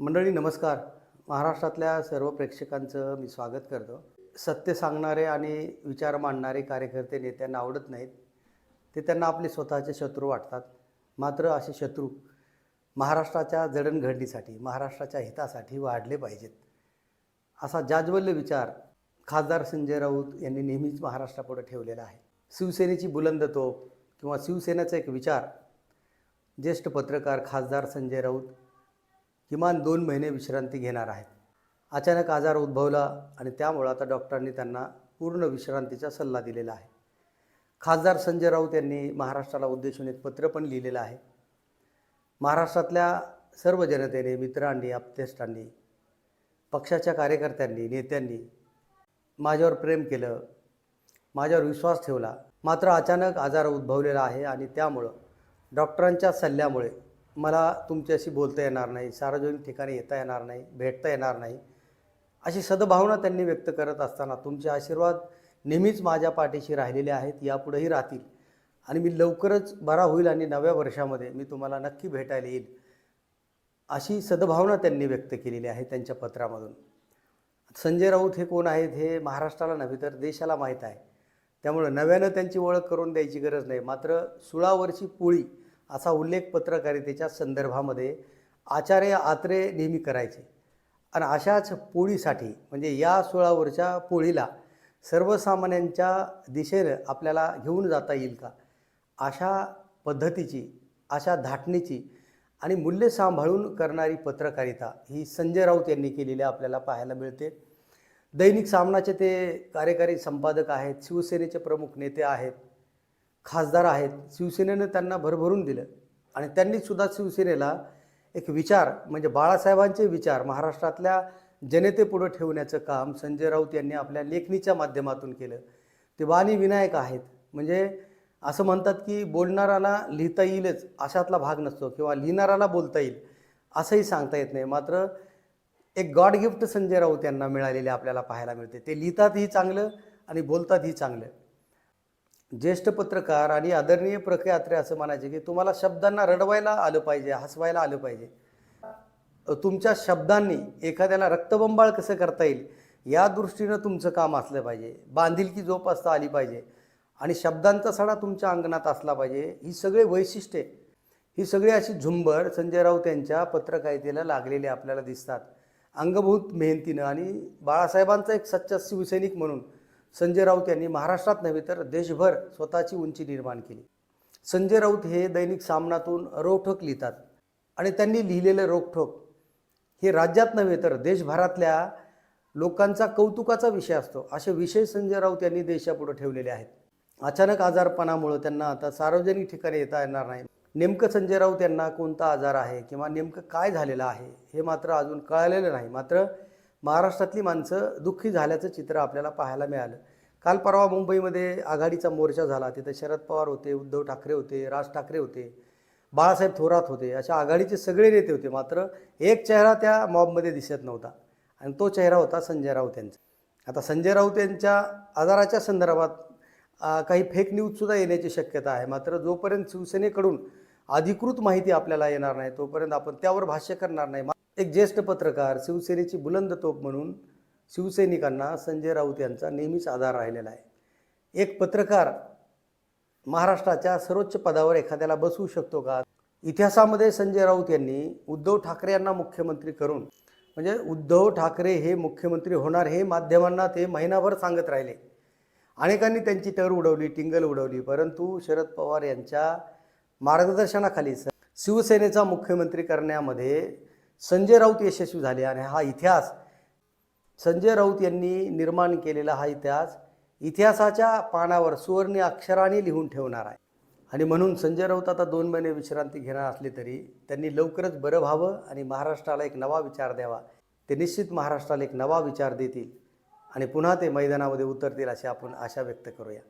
मंडळी नमस्कार. महाराष्ट्रातल्या सर्व प्रेक्षकांचं मी स्वागत करतो. सत्य सांगणारे आणि विचार मांडणारे कार्यकर्ते नेत्यांना आवडत नाहीत ते त्यांना आपले स्वतःचे शत्रू वाटतात. मात्र असे शत्रू महाराष्ट्राच्या जडणघडणीसाठी महाराष्ट्राच्या हितासाठी वाढले पाहिजेत. असा जाज्वल्य विचार खासदार संजय राऊत यांनी नेहमीच महाराष्ट्रापुढे ठेवलेला आहे. शिवसेनेची बुलंद तोफ किंवा शिवसेनेचा एक विचार ज्येष्ठ पत्रकार खासदार संजय राऊत किमान दोन महिने विश्रांती घेणार आहेत. अचानक आजार उद्भवला आणि त्यामुळं आता डॉक्टरांनी त्यांना पूर्ण विश्रांतीचा सल्ला दिलेला आहे. खासदार संजय राऊत यांनी महाराष्ट्राला उद्देशून एक पत्र पण लिहिलेलं आहे. महाराष्ट्रातल्या सर्व जनतेने मित्रांनी आप्तेष्टांनी पक्षाच्या कार्यकर्त्यांनी नेत्यांनी माझ्यावर प्रेम केलं माझ्यावर विश्वास ठेवला. मात्र अचानक आजार उद्भवलेला आहे आणि त्यामुळं डॉक्टरांच्या सल्ल्यामुळे मला तुमच्याशी बोलता येणार नाही सार्वजनिक ठिकाणी येता येणार नाही भेटता येणार नाही अशी सद्भावना त्यांनी व्यक्त करत असताना तुमचे आशीर्वाद नेहमीच माझ्या पाठीशी राहिलेले आहेत यापुढेही राहतील. आणि मी लवकरच बरा होईल आणि नव्या वर्षामध्ये मी तुम्हाला नक्की भेटायला येईल अशी सद्भावना त्यांनी व्यक्त केलेली आहे त्यांच्या पत्रामधून. संजय राऊत हे कोण आहेत हे महाराष्ट्राला नव्हे तर देशाला माहीत आहे. त्यामुळं नव्यानं त्यांची ओळख करून द्यायची गरज नाही. मात्र सुळावरची पोळी असा उल्लेख पत्रकारितेच्या संदर्भामध्ये आचार्य आत्रे नेहमी करायचे. आणि अशाच पोळीसाठी म्हणजे या सोळावरच्या पोळीला सर्वसामान्यांच्या दिशेनं आपल्याला घेऊन जाता येईल का? अशा पद्धतीची अशा धाटणीची आणि मूल्य सांभाळून करणारी पत्रकारिता ही संजय राऊत यांनी केलेली आपल्याला पाहायला मिळते. दैनिक सामनाचे ते कार्यकारी संपादक आहेत शिवसेनेचे प्रमुख नेते आहेत खासदार आहेत. शिवसेनेनं त्यांना भरभरून दिलं. आणि त्यांनीसुद्धा शिवसेनेला एक विचार म्हणजे बाळासाहेबांचे विचार महाराष्ट्रातल्या जनतेपुढं ठेवण्याचं काम संजय राऊत यांनी आपल्या लेखणीच्या माध्यमातून केलं. ते वाणी विनायक आहेत. म्हणजे असं म्हणतात की बोलणाराला लिहिता येईलच अशातला भाग नसतो किंवा लिहिणाराला बोलता येईल असंही सांगता येत नाही. मात्र एक गॉड गिफ्ट संजय राऊत यांना मिळालेले आपल्याला पाहायला मिळते. ते लिहितातही चांगलं आणि बोलतातही चांगलं. ज्येष्ठ पत्रकार आणि आदरणीय प्रख्यात्रे असं म्हणायचे की तुम्हाला शब्दांना रडवायला आलं पाहिजे हसवायला आलं पाहिजे. तुमच्या शब्दांनी एखाद्याला रक्तबंबाळ कसं करता येईल या दृष्टीनं तुमचं काम असलं पाहिजे. बांधिलकी जोपासता आली पाहिजे. आणि शब्दांचा सडा तुमच्या अंगणात असला पाहिजे. ही सगळे वैशिष्ट्ये ही सगळी अशी झुंबर संजय राऊत यांच्या पत्रकारितेला लागलेली आपल्याला दिसतात. अंगभूत मेहनतीनं आणि बाळासाहेबांचा एक सच्चा शिवसैनिक म्हणून संजय राऊत यांनी महाराष्ट्रात नव्हे तर देशभर स्वतःची उंची निर्माण केली. संजय राऊत हे दैनिक सामनातून रोखोक लिहितात आणि त्यांनी लिहिलेलं रोखोक हे राज्यात नव्हे तर देशभरातल्या लोकांचा कौतुकाचा विषय असतो. असे विषय संजय राऊत यांनी देशापुढे ठेवलेले आहेत. अचानक आजारपणामुळं त्यांना आता सार्वजनिक ठिकाणी येता येणार नाही. नेमकं संजय राऊत यांना कोणता आजार आहे किंवा नेमकं काय झालेलं आहे हे मात्र अजून कळालेलं नाही. मात्र महाराष्ट्रातली माणसं दुःखी झाल्याचं चित्र आपल्याला पाहायला मिळालं. काल परवा मुंबईमध्ये आघाडीचा मोर्चा झाला. तिथं शरद पवार होते उद्धव ठाकरे होते राज ठाकरे होते बाळासाहेब थोरात होते. अशा आघाडीचे सगळे नेते होते. मात्र एक चेहरा त्या मॉबमध्ये दिसत नव्हता आणि तो चेहरा होता संजय राऊत यांचा. आता संजय राऊत यांच्या आजाराच्या संदर्भात काही फेक न्यूजसुद्धा येण्याची शक्यता आहे. मात्र जोपर्यंत शिवसेनेकडून अधिकृत माहिती आपल्याला येणार नाही तोपर्यंत आपण त्यावर भाष्य करणार नाही. एक ज्येष्ठ पत्रकार शिवसेनेची बुलंद तोप म्हणून शिवसैनिकांना संजय राऊत यांचा नेहमीच आधार राहिलेला आहे. एक पत्रकार महाराष्ट्राच्या सर्वोच्च पदावर एखाद्याला बसवू शकतो का? इतिहासामध्ये संजय राऊत यांनी उद्धव ठाकरे यांना मुख्यमंत्री करून म्हणजे उद्धव ठाकरे हे मुख्यमंत्री होणार हे माध्यमांना ते महिनाभर सांगत राहिले. अनेकांनी त्यांची टर उडवली टिंगल उडवली परंतु शरद पवार यांच्या मार्गदर्शनाखाली स- शिवसेनेचा मुख्यमंत्री करण्यामध्ये संजय राऊत यशस्वी झाले आणि हा इतिहास संजय राऊत यांनी निर्माण केलेला हा इतिहास इतिहासाच्या पानावर सुवर्णी अक्षराने लिहून ठेवणार आहे. आणि म्हणून संजय राऊत आता दोन महिने विश्रांती घेणार असले तरी त्यांनी लवकरच बरं व्हावं आणि महाराष्ट्राला एक नवा विचार द्यावा. ते निश्चित महाराष्ट्राला एक नवा विचार देतील आणि पुन्हा ते मैदानामध्ये उतरतील अशी आपण आशा व्यक्त करूया.